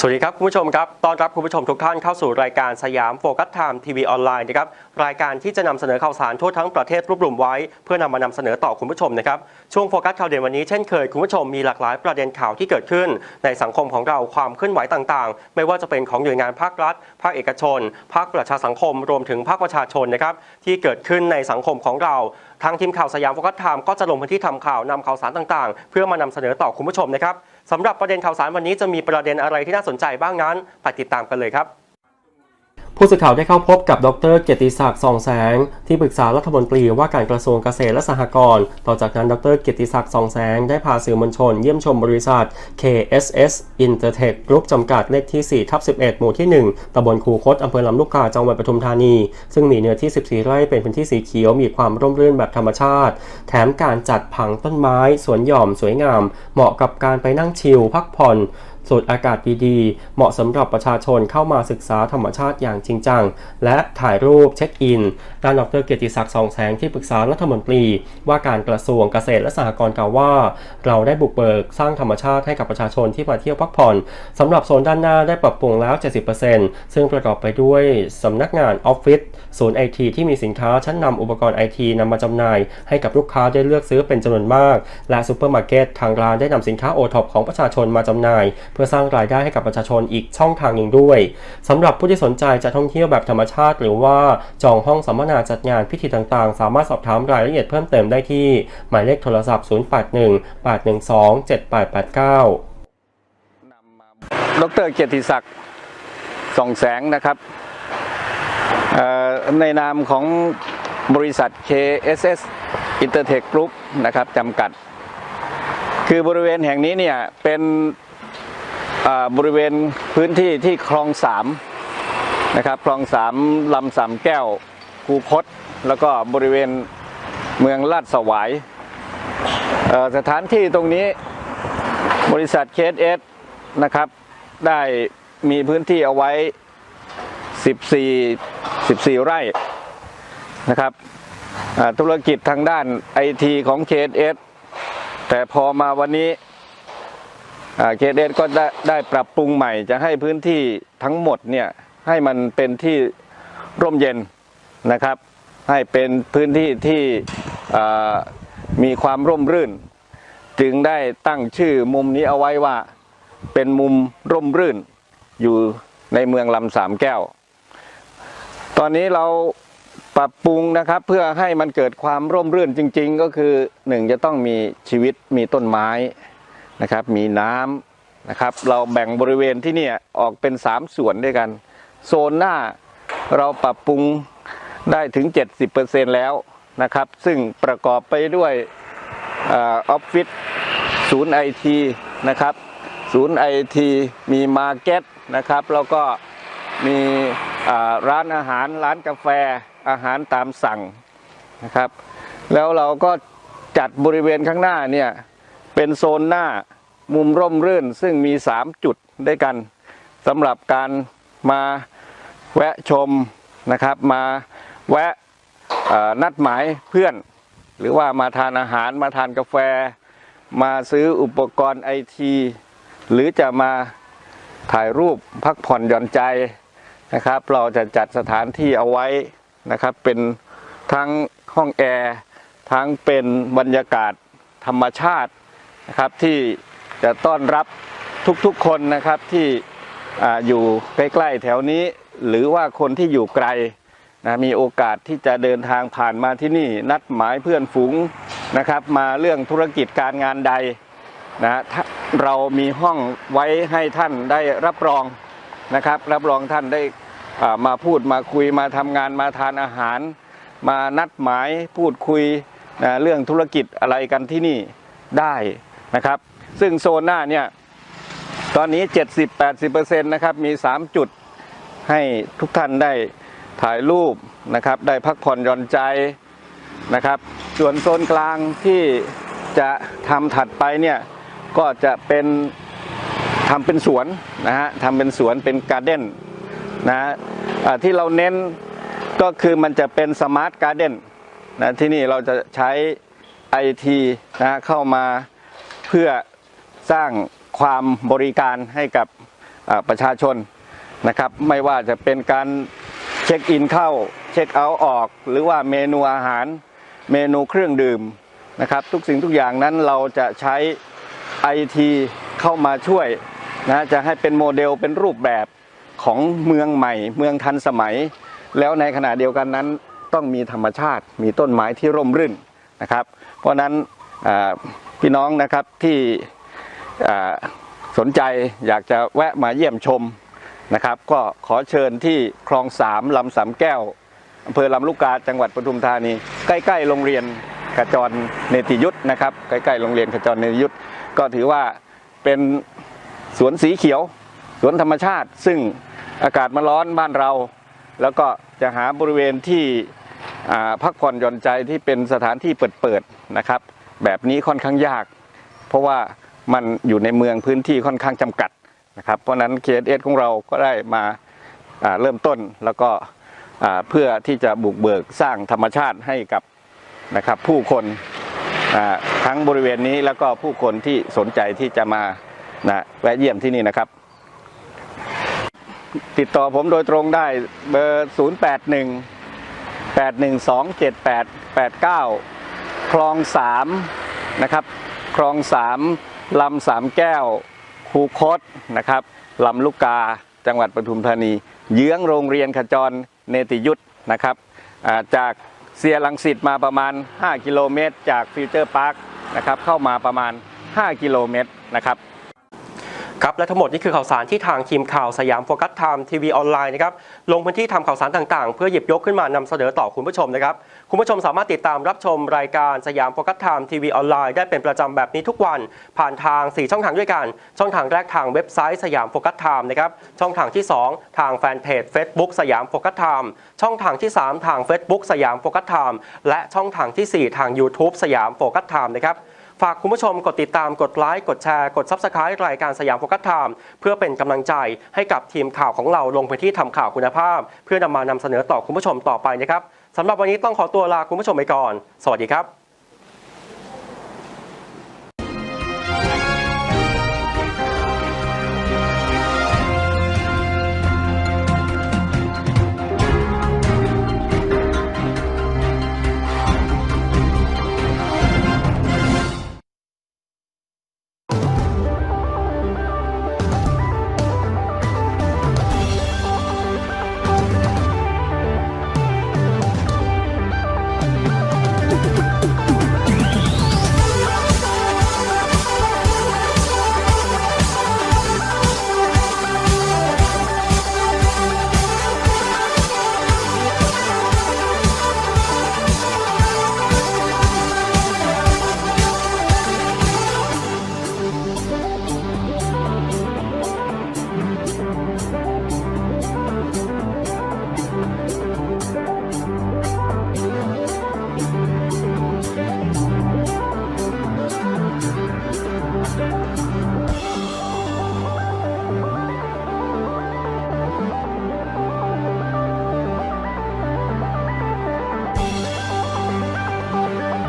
สวัสดีครับ คุณผู้ชมครับต้อนรับคุณผู้ชมทุกท่านเข้าสู่รายการสยามโฟกัสไทม์ทีวีออนไลน์นะครับรายการที่จะนำเสนอข่าวสารทั่วทั้งประเทศรวบรวมไว้ เพื่อนำมานำเสนอต่อคุณผู้ชมนะครับช่วงโฟกัสข่าวเด่นวันนี้เช่นเคยคุณผู้ชมมีหลากหลายประเด็นข่าวที่เกิดขึ้น ในสังคมของเราความเคลื่อนไหวต่างๆ ไม่ว่าจะเป็นของหน่วยงานภาครัฐ ภาคเอกชน ภาคประชาสังคม รวมถึงภาคประชาชนนะครับที่เกิดขึ้นในสังคมของเรา ทางทีมข่าวสยามโฟกัสไทม์ก็จะลงพื้นที่ทำข่าวนำข่าวสารต่างๆ เพื่อมานำเสนอต่อคุณผู้ชมนะครับสำหรับประเด็นข่าวสารวันนี้จะมีประเด็นอะไรที่น่าสนใจบ้างนั้นไปติดตามกันเลยครับ ผู้สื่อข่าวได้เข้าพบกับดรเกียรติศักดิ์สองแสง ที่ปรึกษารัฐมนตรีว่าการกระทรวงเกษตรและสหกรณ์ ต่อจากนั้นดรเกียรติศักดิ์สองแสง ได้พาสื่อมวลชนเยี่ยมชมบริษัท KSS Intertech Group จำกัดเลขที่4ทับ11 หมู่ที่ 1ตำบลคูคตอำเภอลำลูกกาจังหวัดปทุมธานี ซึ่งมีเนื้อที่ 14 ไร่เป็นพื้นที่สีเขียวมีความร่มรื่นแบบธรรมชาติ แถมการจัดผังต้นไม้สวนหย่อมสวยงาม เหมาะกับการไปนั่งชิลพักผ่อน สูดอากาศดีๆ เหมาะสำหรับประชาชนเข้ามาศึกษาธรรมชาติอย่างจริงจัง และถ่ายรูปเช็คอิน ด้านดรเกียรติศักดิ์สองแสงที่ปรึกษารัฐมนตรี ว่าการกระทรวงเกษตรและสหกรณ์กล่าวว่า เราได้บุกเบิกสร้างธรรมชาติให้กับประชาชนที่มาเที่ยวพักผ่อนสำหรับโซนด้านหน้าได้ปรับปรุงแล้ว 70%ซึ่งประกอบไปด้วยสำนักงานออฟฟิศศูนย์ไอทีที่มีสินค้าชั้นนำอุปกรณ์ไอทีนำมาจำหน่ายให้กับลูกค้าได้เลือกซื้อเป็นจำนวนมาก และซูเปอร์มาร์เก็ตทางร้านได้นำสินค้าโอท็อปของประชาชนมาจำหน่ายเพื่อสร้างรายได้ให้กับประชาชนอีกช่องทางหนึ่งด้วยสำหรับผู้ที่สนใจจะท่องเที่ยวแบบธรรมชาติ หรือว่าจองห้องสัมมนาจัดงานพิธีต่างๆ สามารถสอบถามรายละเอียดเพิ่มเติมได้ที่ หมายเลขโทรศัพท์ 0818127889ดรเกียรติศักดิ์ส่องแสงนะครับในนามของบริษัท KSS Intertech Group นะครับจำกัด คือบริเวณแห่งนี้เนี่ยเป็น บริเวณพื้นที่ที่คลองสามนะครับคลองสามลำสามแก้วคูคต แล้วก็บริเวณเมืองลาดสวายสถานที่ตรงนี้บริษัท KSS นะครับได้มีพื้นที่เอาไว้ 14 14 ไร่นะครับธุรกิจทางด้านไอทีของ KSS แต่พอมาวันนี้ เคเดนก็ได้ได้ปรับปรุงใหม่จะให้พื้นที่ทั้งหมดเนี่ยให้มันเป็นที่ร่มเย็นนะครับ ให้เป็นพื้นที่ที่อ่ามีความร่มรื่น จึงได้ตั้งชื่อมุมนี้เอาไว้ว่าเป็นมุมร่มรื่นอยู่ในเมืองลำสามแก้ว ตอนนี้เราปรับปรุงนะครับเพื่อให้มันเกิดความร่มรื่นจริง ๆ ก็คือหนึ่งจะต้องมีชีวิตมีต้นไม้ นะครับ มีน้ำนะครับ เราแบ่งบริเวณที่นี่ออกเป็นสามส่วนด้วยกัน โซนหน้าเราปรับปรุงได้ถึง 70%แล้วนะครับ ซึ่งประกอบไปด้วยออฟฟิศศูนย์ไอทีนะครับ ศูนย์ไอทีมีมาร์เก็ตนะครับ แล้วก็มีร้านอาหารร้านกาแฟอาหารตามสั่งนะครับ แล้วเราก็จัดบริเวณข้างหน้าเนี่ย เป็นโซนหน้ามุมร่มรื่นซึ่งมี 3 จุดด้วยกันสำหรับการมาแวะชมนะครับมาแวะนัดหมายเพื่อน หรือว่ามาทานอาหารมาทานกาแฟ มาซื้ออุปกรณ์ไอทีหรือจะมาถ่ายรูปพักผ่อนหย่อนใจนะครับ เราจะจัดสถานที่เอาไว้นะครับ เป็นทั้งห้องแอร์ ทั้งเป็นบรรยากาศธรรมชาติ นะครับที่จะต้อนรับทุกๆคนนะครับที่ออยู่ใกล้ๆแถวนี้ หรือว่าคนที่อยู่ไกลนะมีโอกาสที่จะเดินทางผ่านมาที่นี่ นัดหมายเพื่อนฝูงนะครับ มาเรื่องธุรกิจการงานใดนะเรามีห้องไว้ให้ท่านได้รับรองนะครับ รับรองท่านได้อ่ามาพูดมาคุยมาทำงานมาทานอาหาร มานัดหมายพูดคุยนะเรื่องธุรกิจอะไรกันที่นี่ได้ นะครับ ซึ่งโซนหน้าเนี่ยตอนนี้ 70-80%นะครับมี 3 จุดให้ทุกท่านได้ถ่ายรูปนะครับ ได้พักผ่อนหย่อนใจนะครับ ส่วนโซนกลางที่จะทำถัดไปเนี่ยก็จะเป็นทำเป็นสวนนะฮะทำเป็นสวนเป็นการ์เด้นนะฮะที่เราเน้นก็คือมันจะเป็นสมาร์ทการ์เด้นนะที่นี่เราจะใช้ IT นะฮะเข้ามา เพื่อสร้างความบริการให้กับประชาชนนะครับ ไม่ว่าจะเป็นการเช็คอินเข้า เช็คเอาท์ออก หรือว่าเมนูอาหาร เมนูเครื่องดื่มนะครับ ทุกสิ่งทุกอย่างนั้นเราจะใช้ IT เข้ามาช่วยนะจะให้เป็นโมเดลเป็นรูปแบบของเมืองใหม่ เมืองทันสมัย แล้วในขณะเดียวกันนั้นต้องมีธรรมชาติ มีต้นไม้ที่ร่มรื่นนะครับ เพราะฉะนั้นอ่า พี่น้องนะครับที่สนใจอยากจะแวะมาเยี่ยมชมนะครับ ก็ขอเชิญที่คลองสามลำสามแก้วอำเภอลำลูกกาจังหวัดปทุมธานี ใกล้ๆโรงเรียนขจรเนติยุทธนะครับ ใกล้ๆโรงเรียนขจรเนติยุทธก็ถือว่าเป็นสวนสีเขียว สวนธรรมชาติ ซึ่งอากาศมันร้อนบ้านเรา แล้วก็จะหาบริเวณที่พักผ่อนหย่อนใจที่เป็นสถานที่เปิดๆนะครับ แบบนี้ค่อนข้างยาก เพราะว่ามันอยู่ในเมืองพื้นที่ค่อนข้างจำกัดนะครับเพราะฉะนั้น KSS ของเราก็ได้มาเริ่มต้นแล้วก็เพื่อที่จะบุกเบิกสร้างธรรมชาติให้กับนะครับผู้คนทั้งบริเวณนี้แล้วก็ผู้คนที่สนใจที่จะมานะแวะเยี่ยมที่นี่นะครับ ติดต่อผมโดยตรงได้เบอร์ 081 812 7889 คลองสามนะครับ คลองสามลำสามแก้ว คูคตนะครับลำลูกกาจังหวัดปทุมธานี เยื้องโรงเรียนขจรเนติยุทธนะครับจากเซียรังสิตมาประมาณ 5 กิโลเมตร จากฟิวเจอร์พาร์คนะครับเข้ามาประมาณ 5 กิโลเมตรนะครับ ครับและทั้งหมดนี่คือข่าวสารที่ทางทีมข่าวสยามโฟกัสไทม์ทีวีออนไลน์นะครับลงพื้นที่ทำข่าวสารต่างๆ เพื่อหยิบยกขึ้นมานำเสนอต่อคุณผู้ชมนะครับคุณผู้ชมสามารถติดตามรับชมรายการสยามโฟกัสไทม์ทีวีออนไลน์ได้เป็นประจำแบบนี้ทุกวัน ผ่านทาง 4 ช่องทางด้วยกัน ช่องทางแรกทางเว็บไซต์สยามโฟกัสไทม์นะครับช่องทางที่ 2 ทางแฟนเพจ Facebook สยามโฟกัสไทม์ช่องทางที่ 3 ทาง Facebook สยามโฟกัสไทม์และช่องทางทีสี่4 ทาง YouTube สยามโฟกัสไทม์นะครับ ฝากคุณผู้ชมกดติดตามกดไลค์กดแชร์กด Subscribe รายการสยามโฟกัสไทม์เพื่อเป็นกำลังใจให้กับทีมข่าวของเราลงพื้นที่ทำข่าวคุณภาพ เพื่อนำมานำเสนอต่อคุณผู้ชมต่อไปนะครับสำหรับวันนี้ต้องขอตัวลาคุณผู้ชมไปก่อน สวัสดีครับ